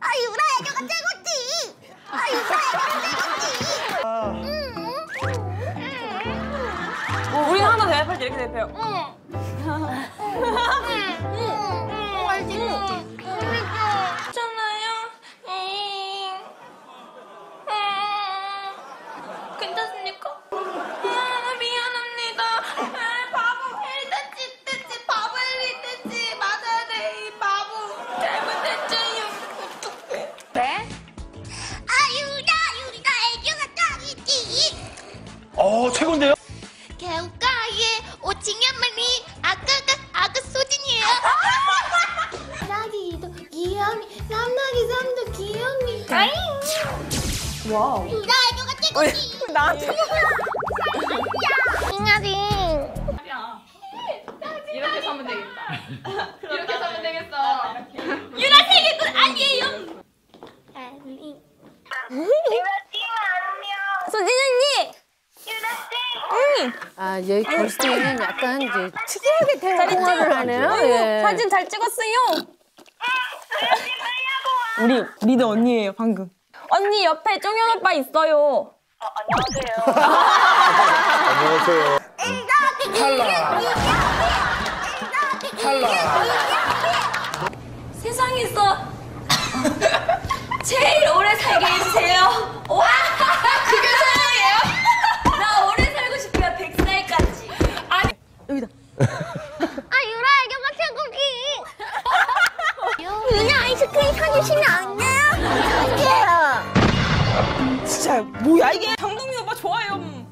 아 유라 애교가 최고지. 아 유라 애교가 최고지. 우리 하나 대답할 때 이렇게 대답해요. 괜 어 최고인데요? 개우가의 오징어머니 아까가 아까 소진이에요. 나기도 귀염이 쌈나기 쌈도 귀염이. 와우. 애교가 최고지. 나한테. 잉아링. 이렇게 사면 되겠다. 이렇게 사면 되겠어. 유라 세계군 아니에요. 소진 아, 여기 걸스데이는 약간 이제 특이하게 대화를 하네요. 아이고, 예. 사진 잘 찍었어요. 우리 리더 언니예요 방금. 언니 옆에 쫑현 오빠 있어요. 안녕하세요. 세상에서 제일 여기다. 아 유라 애교가 최고기. 유라 아이스크림 사주시면 안 돼요? 안 돼요. 진짜 뭐야 이게? 장동민 오빠 좋아요.